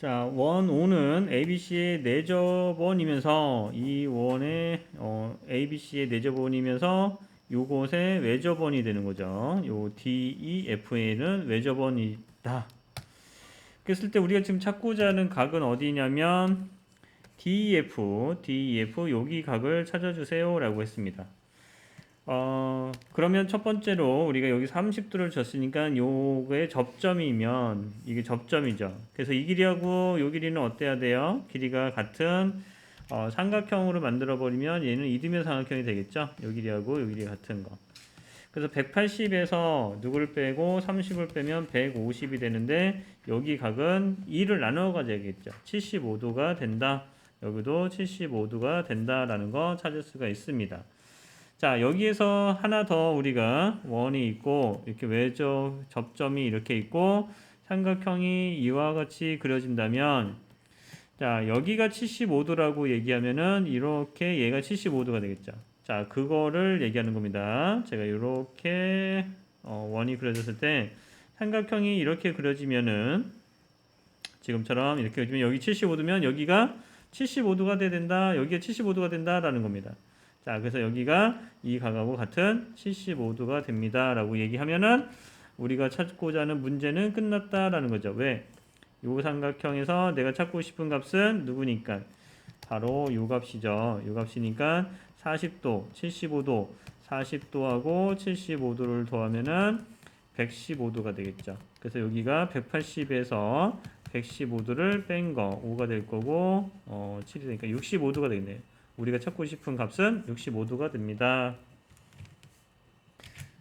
자, 원 5는 ABC의 내접원이면서 이 원의 어, ABC의 내접원이면서 요것의 외접원이 되는 거죠. 요 DEFA는 외접원이다. 그랬을 때 우리가 지금 찾고자 하는 각은 어디냐면 DEF, DEF 여기 각을 찾아주세요라고 했습니다. 어, 그러면 첫 번째로 우리가 여기 30도를 줬으니까 요거의 접점이면 이게 접점이죠. 그래서 이 길이하고 요 길이는 어때야 돼요? 길이가 같은 어, 삼각형으로 만들어 버리면 얘는 이등변 삼각형이 되겠죠. 요 길이하고 요 길이 같은 거. 그래서 180에서 누구를 빼고 30을 빼면 150이 되는데 여기 각은 2를 나누어 가져야겠죠. 75도가 된다. 여기도 75도가 된다라는 거 찾을 수가 있습니다. 자, 여기에서 하나 더 우리가 원이 있고 이렇게 외적 접점이 이렇게 있고 삼각형이 이와 같이 그려진다면 자, 여기가 75도라고 얘기하면은 이렇게 얘가 75도가 되겠죠. 자, 그거를 얘기하는 겁니다. 제가 이렇게 어, 원이 그려졌을 때 삼각형이 이렇게 그려지면은 지금처럼 이렇게 그려지면 여기 75도면 여기가 75도가 돼야 된다. 여기가 75도가 된다라는 겁니다. 자, 그래서 여기가 이 각하고 같은 75도가 됩니다 라고 얘기하면은 우리가 찾고자 하는 문제는 끝났다라는 거죠. 왜? 요 삼각형에서 내가 찾고 싶은 값은 누구니까? 바로 요 값이죠. 요 값이니까 40도, 75도, 40도하고 75도를 더하면은 115도가 되겠죠. 그래서 여기가 180에서 115도를 뺀 거 5가 될 거고 어, 7이 되니까 65도가 되겠네요. 우리가 찾고 싶은 값은 65도가 됩니다.